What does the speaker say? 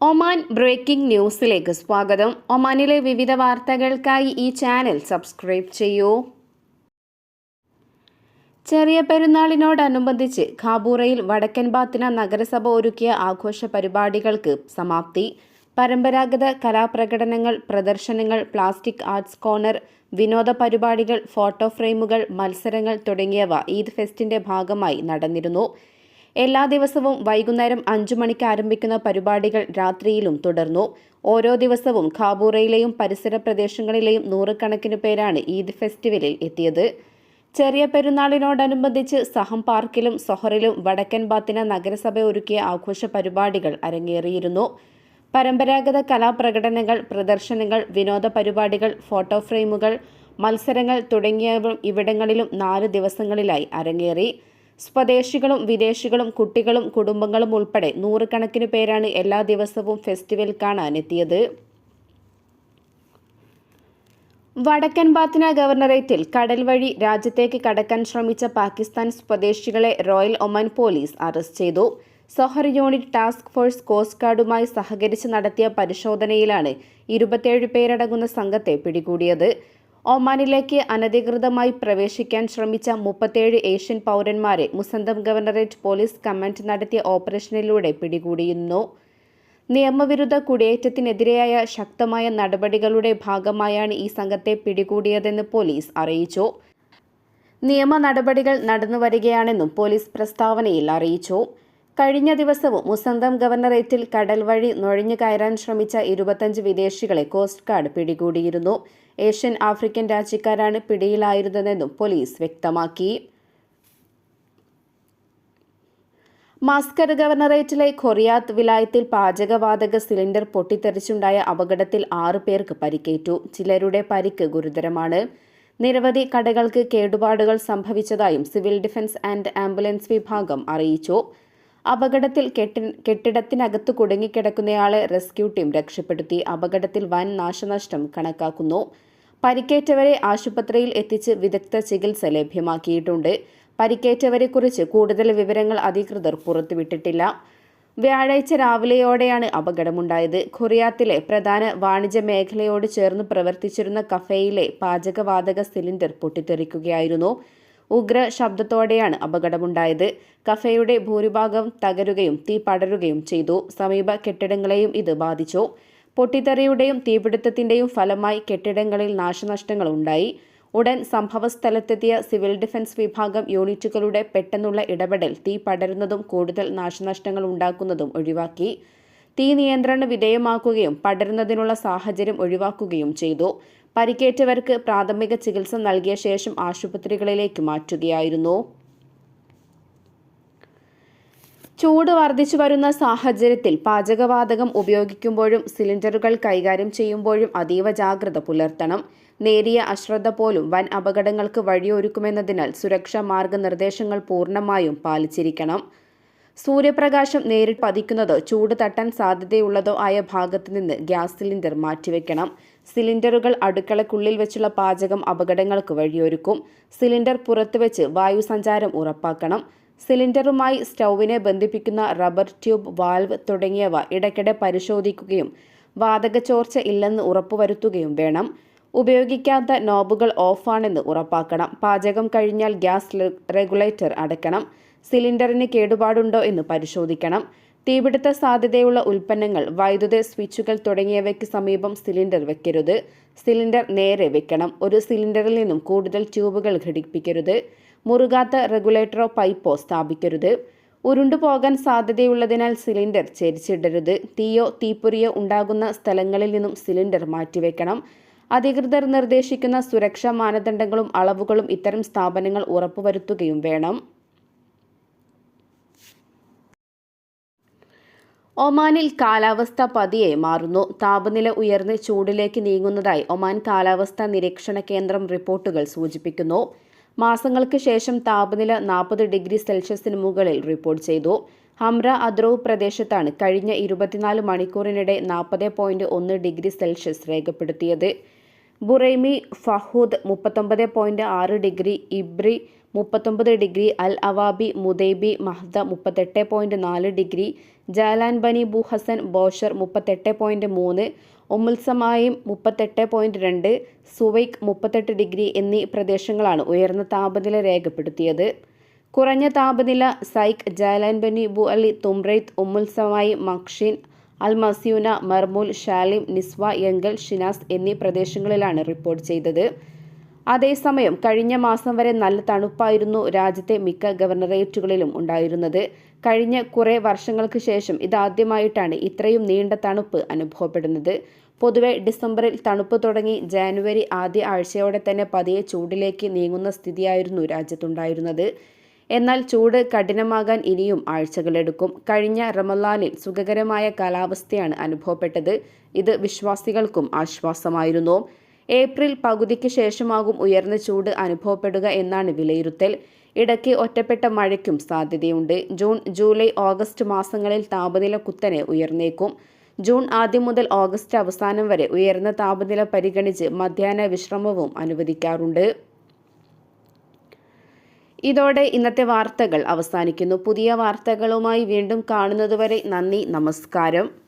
Oman breaking ന്യൂസിലേക്ക് സ്വാഗതം. ഒമാനിലെ വിവിധ വാർത്തകൾക്കായി ഈ ചാനൽ സബ്സ്ക്രൈബ് ചെയ്യൂ. ചെറിയ പെരുന്നാളിനോടനുബന്ധിച്ച് ഖാബൂറയിൽ വടക്കൻ ബാത്തിന നഗരസഭ ഒരുക്കിയ ആഘോഷ പരിപാടികൾക്ക് സമാപ്തി. പരമ്പരാഗത കലാപ്രകടനങ്ങൾ പ്രദർശനങ്ങൾ പ്ലാസ്റ്റിക് ആർട്സ് കോർണർ വിനോദ പരിപാടികൾ ഫോട്ടോ ഫ്രെയിമുകൾ മത്സരങ്ങൾ തുടങ്ങിയവ ഈദ് ഫെസ്റ്റിന്റെ ഭാഗമായി നടന്നിരുന്നു. എല്ലാ ദിവസവും വൈകുന്നേരം അഞ്ചു മണിക്ക് ആരംഭിക്കുന്ന പരിപാടികൾ രാത്രിയിലും തുടർന്നു. ഓരോ ദിവസവും ഖാബൂറയിലെയും പരിസര പ്രദേശങ്ങളിലെയും നൂറുകണക്കിന് പേരാണ് ഈദ് ഫെസ്റ്റിവലിൽ എത്തിയത്. ചെറിയ പെരുന്നാളിനോടനുബന്ധിച്ച് സഹം പാർക്കിലും സൊഹറിലും വടക്കൻ ബാത്തിന നഗരസഭ ഒരുക്കിയ ആഘോഷ പരിപാടികൾ അരങ്ങേറിയിരുന്നു. പരമ്പരാഗത കലാപ്രകടനങ്ങൾ പ്രദർശനങ്ങൾ വിനോദ പരിപാടികൾ ഫോട്ടോ ഫ്രെയിമുകൾ മത്സരങ്ങൾ തുടങ്ങിയവ ഇവിടങ്ങളിലും നാല് ദിവസങ്ങളിലായി അരങ്ങേറി. സ്വദേശികളും വിദേശികളും കുട്ടികളും കുടുംബങ്ങളും ഉൾപ്പെടെ നൂറുകണക്കിന് പേരാണ് എല്ലാ ദിവസവും ഫെസ്റ്റിവൽ കാണാനെത്തിയത്. വടക്കൻ ബാത്തിന ഗവർണറേറ്റിൽ കടൽ വഴി രാജ്യത്തേക്ക് കടക്കാൻ ശ്രമിച്ച പാകിസ്ഥാൻ സ്വദേശികളെ റോയൽ ഒമാൻ പോലീസ് അറസ്റ്റ് ചെയ്തു. Sohar unit task force coast ഗാർഡുമായി സഹകരിച്ച് നടത്തിയ പരിശോധനയിലാണ് ഇരുപത്തിയേഴ് പേരടങ്ങുന്ന സംഘത്തെ പിടികൂടിയത്. ഒമാനിലേക്ക് അനധികൃതമായി പ്രവേശിക്കാൻ ശ്രമിച്ച മുപ്പത്തിയേഴ് ഏഷ്യൻ പൗരന്മാരെ മുസന്തം ഗവർണറേറ്റ് പോലീസ് കമാൻഡ് നടത്തിയ ഓപ്പറേഷനിലൂടെ പിടികൂടിയിരുന്നു. നിയമവിരുദ്ധ കുടിയേറ്റത്തിനെതിരെയായ ശക്തമായ നടപടികളുടെ ഭാഗമായാണ് ഈ സംഘത്തെ പിടികൂടിയതെന്ന് പോലീസ് അറിയിച്ചു. നിയമ നടപടികൾ നടന്നുവരികയാണെന്നും പോലീസ് പ്രസ്താവനയിൽ അറിയിച്ചു. കഴിഞ്ഞ ദിവസവും മുസന്തം ഗവർണറേറ്റിൽ കടൽ വഴി നുഴഞ്ഞു കയറാൻ ശ്രമിച്ച ഇരുപത്തഞ്ച് വിദേശികളെ കോസ്റ്റ് ഗാർഡ് പിടികൂടിയിരുന്നു. ഏഷ്യൻ ആഫ്രിക്കൻ രാജ്യക്കാരാണ് പിടിയിലായിരുന്നതെന്നും പോലീസ് വ്യക്തമാക്കി. മാസ്കർ ഗവർണറേറ്റിലെ ഖൊറിയാത്ത് വിലായത്തിൽ പാചകവാതക സിലിണ്ടർ പൊട്ടിത്തെറിച്ചുണ്ടായ അപകടത്തിൽ ആറു പേർക്ക് പരിക്കേറ്റു. ചിലരുടെ പരിക്ക് ഗുരുതരമാണ്. നിരവധി കടകൾക്ക് കേടുപാടുകൾ സംഭവിച്ചതായും സിവിൽ ഡിഫൻസ് ആൻഡ് ആംബുലൻസ് വിഭാഗം അറിയിച്ചു. അപകടത്തിൽ കെട്ടി കെട്ടിടത്തിനകത്ത് കുടുങ്ങിക്കിടക്കുന്നയാളെ റെസ്ക്യൂ ടീം രക്ഷപ്പെടുത്തി. അപകടത്തിൽ വൻ നാശനഷ്ടം കണക്കാക്കുന്നു. പരിക്കേറ്റവരെ ആശുപത്രിയിൽ എത്തിച്ച് വിദഗ്ധ ചികിത്സ ലഭ്യമാക്കിയിട്ടുണ്ട്. പരിക്കേറ്റവരെക്കുറിച്ച് കൂടുതൽ വിവരങ്ങൾ അധികൃതർ പുറത്തുവിട്ടിട്ടില്ല. വ്യാഴാഴ്ച രാവിലെയോടെയാണ് അപകടമുണ്ടായത്. ഖുറിയാത്തിലെ പ്രധാന വാണിജ്യ മേഖലയോട് ചേർന്ന് പ്രവർത്തിച്ചിരുന്ന കഫേയിലെ പാചകവാതക സിലിണ്ടർ പൊട്ടിത്തെറിക്കുകയായിരുന്നു. ഉഗ്ര ശബ്ദത്തോടെയാണ് അപകടമുണ്ടായത്. കഫേയുടെ ഭൂരിഭാഗം തകരുകയും തീ പടരുകയും ചെയ്തു. സമീപ കെട്ടിടങ്ങളെയും ഇത് ബാധിച്ചു. പൊട്ടിത്തെറിയുടെയും തീപിടുത്തത്തിന്റെയും ഫലമായി കെട്ടിടങ്ങളിൽ നാശനഷ്ടങ്ങൾ ഉണ്ടായി ഉടൻ സംഭവസ്ഥലത്തെത്തിയ സിവിൽ ഡിഫൻസ് വിഭാഗം യൂണിറ്റുകളുടെ പെട്ടെന്നുള്ള ഇടപെടൽ തീ പടരുന്നതും കൂടുതൽ നാശനഷ്ടങ്ങൾ ഉണ്ടാക്കുന്നതും ഒഴിവാക്കി. തീ നിയന്ത്രണ വിധേയമാക്കുകയും പടരുന്നതിനുള്ള സാഹചര്യം ഒഴിവാക്കുകയും ചെയ്തു. പരിക്കേറ്റവർക്ക് പ്രാഥമിക ചികിത്സ നൽകിയ ശേഷം ആശുപത്രികളിലേക്ക് മാറ്റുകയായിരുന്നു. ചൂട് വർദ്ധിച്ചു വരുന്ന സാഹചര്യത്തിൽ പാചകവാതകം ഉപയോഗിക്കുമ്പോഴും സിലിണ്ടറുകൾ കൈകാര്യം ചെയ്യുമ്പോഴും അതീവ ജാഗ്രത പുലർത്തണം. നേരിയ അശ്രദ്ധ പോലും വൻ അപകടങ്ങൾക്ക് വഴിയൊരുക്കുമെന്നതിനാൽ സുരക്ഷാ മാർഗനിർദ്ദേശങ്ങൾ പൂർണമായും പാലിച്ചിരിക്കണം. സൂര്യപ്രകാശം നേരിട്ട് പതിക്കുന്നതോ ചൂട് തട്ടാൻ സാധ്യതയുള്ളതോ ആയ ഭാഗത്ത് നിന്ന് ഗ്യാസ് സിലിണ്ടർ മാറ്റിവെക്കണം. സിലിണ്ടറുകൾ അടുക്കളക്കുള്ളിൽ വെച്ചുള്ള പാചകം അപകടങ്ങൾക്ക് വഴിയൊരുക്കും. സിലിണ്ടർ പുറത്തുവെച്ച് വായുസഞ്ചാരം ഉറപ്പാക്കണം. സിലിണ്ടറുമായി സ്റ്റൗവിനെ ബന്ധിപ്പിക്കുന്ന റബ്ബർ ട്യൂബ് വാൽവ് തുടങ്ങിയവ ഇടയ്ക്കിടെ പരിശോധിക്കുകയും വാതക ചോർച്ച ഇല്ലെന്ന് ഉറപ്പുവരുത്തുകയും വേണം. ഉപയോഗിക്കാത്ത നോബുകൾ ഓഫാണെന്ന് ഉറപ്പാക്കണം. പാചകം കഴിഞ്ഞാൽ ഗ്യാസ് റെഗുലേറ്റർ അടയ്ക്കണം. സിലിണ്ടറിന് കേടുപാടുണ്ടോ എന്ന് പരിശോധിക്കണം. തീപിടുത്ത സാധ്യതയുള്ള ഉൽപ്പന്നങ്ങൾ വൈദ്യുത സ്വിച്ചുകൾ തുടങ്ങിയവയ്ക്ക് സമീപം സിലിണ്ടർ വെക്കരുത്. സിലിണ്ടർ നേരെ വെക്കണം. ഒരു സിലിണ്ടറിൽ നിന്നും കൂടുതൽ ട്യൂബുകൾ ഘടിപ്പിക്കരുത്. മുറുകാത്ത റെഗുലേറ്ററോ പൈപ്പോ സ്ഥാപിക്കരുത്. ഉരുണ്ടുപോകാൻ സാധ്യതയുള്ളതിനാൽ സിലിണ്ടർ ചേരിച്ചിടരുത്. തീയോ തീപ്പൊരിയോ ഉണ്ടാകുന്ന സ്ഥലങ്ങളിൽ നിന്നും സിലിണ്ടർ മാറ്റിവെക്കണം. അധികൃതർ നിർദ്ദേശിക്കുന്ന സുരക്ഷാ മാനദണ്ഡങ്ങളും അളവുകളും ഇത്തരം സ്ഥാപനങ്ങൾ ഉറപ്പുവരുത്തുകയും വേണം. ഒമാനിൽ കാലാവസ്ഥ പതിയെ മാറുന്നു. താപനില ഉയർന്ന് ചൂടിലേക്ക് നീങ്ങുന്നതായി ഒമാൻ കാലാവസ്ഥാ നിരീക്ഷണ കേന്ദ്രം റിപ്പോർട്ടുകൾ സൂചിപ്പിക്കുന്നു. മാസങ്ങൾക്ക് ശേഷം താപനില നാൽപ്പത് ഡിഗ്രി സെൽഷ്യസിന് മുകളിൽ റിപ്പോർട്ട് ചെയ്തു. ഹംറ അദ്രോ പ്രദേശത്താണ് കഴിഞ്ഞ ഇരുപത്തിനാല് മണിക്കൂറിനിടെ നാൽപ്പത് പോയിന്റ് ഒന്ന് ഡിഗ്രി സെൽഷ്യസ് രേഖപ്പെടുത്തിയത്. ബുറൈമി ഫഹൂദ് മുപ്പത്തൊമ്പത് പോയിന്റ് ആറ് ഡിഗ്രി ഇബ്രി മുപ്പത്തൊമ്പത് degree Al Awabi Mudaibi Mahda മുപ്പത്തെട്ട് പോയിന്റ് നാല് ഡിഗ്രി ജാലാൻ ബനി ബുഹസൻ ബോഷർ മുപ്പത്തെട്ട് പോയിന്റ് മൂന്ന് ഉമ്മുൽസമായും മുപ്പത്തെട്ട് പോയിന്റ് രണ്ട് സുവൈക്ക് മുപ്പത്തെട്ട് ഡിഗ്രി എന്നീ പ്രദേശങ്ങളാണ് ഉയർന്ന താപനില രേഖപ്പെടുത്തിയത്. കുറഞ്ഞ താപനില Saiq Jalan Bani Bu Ali Thumrait Umm al Samaim Makshin Al Mazyouna Marmul Shalim Nizwa Yanqul Shinas എന്നീ പ്രദേശങ്ങളിലാണ് റിപ്പോർട്ട് ചെയ്തത്. അതേസമയം കഴിഞ്ഞ മാസം വരെ നല്ല തണുപ്പായിരുന്നു രാജ്യത്തെ മിക്ക ഗവർണറേറ്റുകളിലും ഉണ്ടായിരുന്നത്. കഴിഞ്ഞ കുറേ വർഷങ്ങൾക്ക് ശേഷം ഇതാദ്യമായിട്ടാണ് ഇത്രയും നീണ്ട തണുപ്പ് അനുഭവപ്പെടുന്നത്. പൊതുവെ ഡിസംബറിൽ തണുപ്പ് തുടങ്ങി ജാനുവരി ആദ്യ ആഴ്ചയോടെ തന്നെ പതിയെ ചൂടിലേക്ക് നീങ്ങുന്ന സ്ഥിതിയായിരുന്നു രാജ്യത്തുണ്ടായിരുന്നത്. എന്നാൽ ചൂട് കഠിനമാകാൻ ഇനിയും ആഴ്ചകളെടുക്കും കഴിഞ്ഞ റമലാനിൽ സുഖകരമായ കാലാവസ്ഥയാണ് അനുഭവപ്പെട്ടത്. ഇത് വിശ്വാസികൾക്കും ആശ്വാസമായിരുന്നു. ഏപ്രിൽ പകുതിക്ക് ശേഷമാകും ഉയർന്ന ചൂട് അനുഭവപ്പെടുക എന്നാണ് വിലയിരുത്തൽ. ഇടയ്ക്ക് ഒറ്റപ്പെട്ട മഴയ്ക്കും സാധ്യതയുണ്ട്. ജൂൺ ജൂലൈ ഓഗസ്റ്റ് മാസങ്ങളിൽ താപനില കുത്തനെ ഉയർന്നേക്കും. ജൂൺ ആദ്യം മുതൽ ഓഗസ്റ്റ് അവസാനം വരെ ഉയർന്ന താപനില പരിഗണിച്ച് മധ്യാഹ്ന വിശ്രമവും അനുവദിക്കാറുണ്ട്. ഇതോടെ ഇന്നത്തെ വാർത്തകൾ അവസാനിക്കുന്നു. പുതിയ വാർത്തകളുമായി വീണ്ടും കാണുന്നതുവരെ നന്ദി നമസ്കാരം.